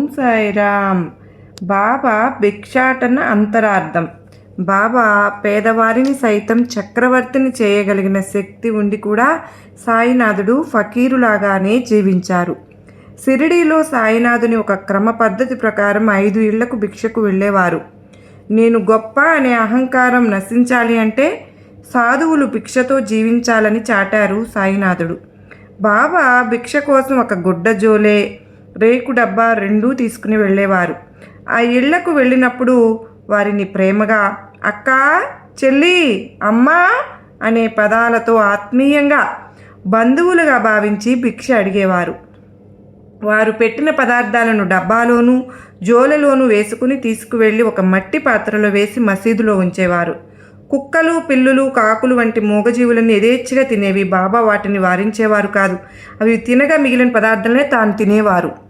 ఓం సాయిరామ్. బాబా భిక్షాటన అంతరార్థం. బాబా పేదవారిని సైతం చక్రవర్తిని చేయగలిగిన శక్తి ఉండి కూడా సాయినాథుడు ఫకీరులాగానే జీవించారు. సిరిడీలో సాయినాథుని ఒక క్రమ పద్ధతి ప్రకారం ఐదు ఇళ్ళకు భిక్షకు వెళ్ళేవారు. నేను గొప్ప అనే అహంకారం నశించాలి అంటే సాధువులు భిక్షతో జీవించాలని చాటారు సాయినాథుడు. బాబా భిక్ష కోసం ఒక గుడ్డ జోలే రేకు డబ్బా రెండూ తీసుకుని వెళ్ళేవారు. ఆ ఇళ్ళకు వెళ్ళినప్పుడు వారిని ప్రేమగా అక్క చెల్లి అమ్మా అనే పదాలతో ఆత్మీయంగా బంధువులుగా భావించి భిక్ష అడిగేవారు. వారు పెట్టిన పదార్థాలను డబ్బాలోనూ జోలెలోనూ వేసుకుని తీసుకువెళ్ళి ఒక మట్టి పాత్రలో వేసి మసీదులో ఉంచేవారు. కుక్కలు పిల్లులు కాకులు వంటి మూగజీవులను యథేచ్ఛగా తినేవి బాబా వాటిని వారించేవారు కాదు. అవి తినగా మిగిలిన పదార్థాలనే తాను తినేవారు.